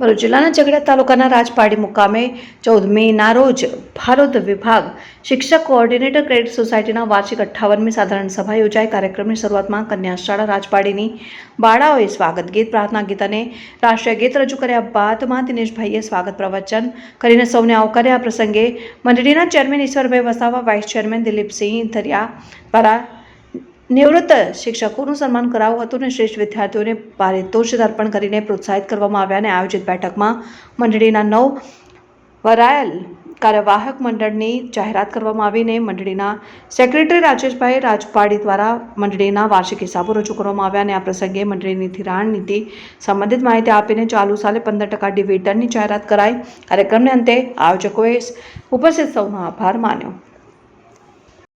ભરૂચ જિલ્લાના ઝઘડા તાલુકાના રાજપાડી મુકામે ચૌદ મેના રોજ ભારત વિભાગ શિક્ષક કોઓર્ડિનેટર ક્રેડિટ સોસાયટીના વાર્ષિક અઠ્ઠાવનમી સાધારણ સભા યોજાઈ. કાર્યક્રમની શરૂઆતમાં કન્યાશાળા રાજપાડીની બાળાઓએ સ્વાગત ગીત, પ્રાર્થના ગીત અને રાષ્ટ્રીય ગીત રજૂ કર્યા બાદમાં દિનેશભાઈએ સ્વાગત પ્રવચન કરીને સૌને આવકાર્યા. આ પ્રસંગે મંડળીના chairman Ishwarbhai Vasava, vice chairman Dilipsinh Dhariya દ્વારા નિવૃત્ત શિક્ષકોનું સન્માન કરાવવું હતું અને શ્રેષ્ઠ વિદ્યાર્થીઓને પારિતોષિક અર્પણ કરીને પ્રોત્સાહિત કરવામાં આવ્યા અને આયોજિત બેઠકમાં મંડળીના નવ વરાયેલ કાર્યવાહક મંડળની જાહેરાત કરવામાં આવીને મંડળીના સેક્રેટરી રાજેશભાઈ રાજપાડી દ્વારા મંડળીના વાર્ષિક હિસાબો રજૂ કરવામાં આવ્યા અને આ પ્રસંગે મંડળીની ધિરાણ નીતિ સંબંધિત માહિતી આપીને ચાલુ સાલે પંદર ટકા ડિવિડન્ડની જાહેરાત કરાઈ. કાર્યક્રમને અંતે આયોજકોએ ઉપસ્થિત સૌનો આભાર માન્યો.